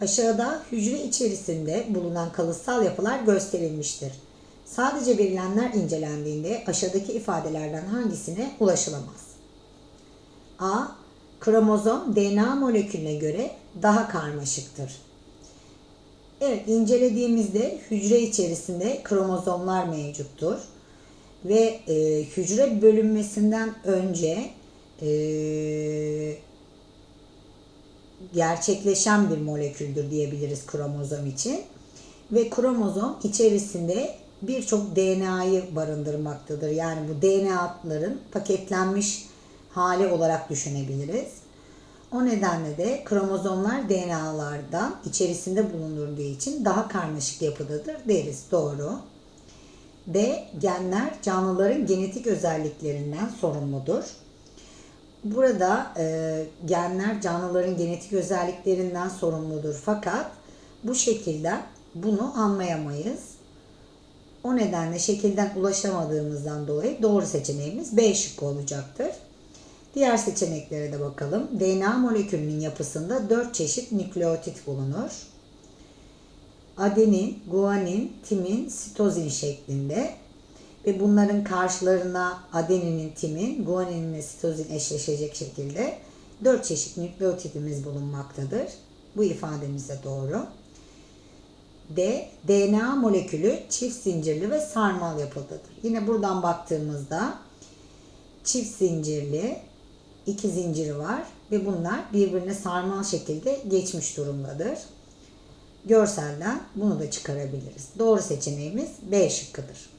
Aşağıda hücre içerisinde bulunan kalıtsal yapılar gösterilmiştir. Sadece verilenler incelendiğinde aşağıdaki ifadelerden hangisine ulaşılamaz? A. Kromozom DNA molekülüne göre daha karmaşıktır. Evet, incelediğimizde hücre içerisinde kromozomlar mevcuttur ve e, hücre bölünmesinden önce e, gerçekleşen bir moleküldür diyebiliriz kromozom için. Ve kromozom içerisinde birçok DNA'yı barındırmaktadır. Yani bu DNA'ların paketlenmiş hali olarak düşünebiliriz. O nedenle de kromozomlar DNA'lardan içerisinde bulunduğu için daha karmaşık yapıdadır deriz. Doğru. B. Genler canlıların genetik özelliklerinden sorumludur. Burada e, genler canlıların genetik özelliklerinden sorumludur fakat bu şekilde bunu anlayamayız. O nedenle şekilden ulaşamadığımızdan dolayı doğru seçeneğimiz B şıkkı olacaktır. Diğer seçeneklere de bakalım. DNA molekülünün yapısında 4 çeşit nükleotit bulunur. Adenin, guanin, timin, sitozin şeklinde ve bunların karşılarına adeninin, timin, guaninin ve sitozin eşleşecek şekilde 4 çeşit nükleotidimiz bulunmaktadır. Bu ifademiz de doğru. D. DNA molekülü çift zincirli ve sarmal yapıdadır. Yine buradan baktığımızda çift zincirli iki zinciri var ve bunlar birbirine sarmal şekilde geçmiş durumdadır. Görselden bunu da çıkarabiliriz. Doğru seçeneğimiz B şıkkıdır.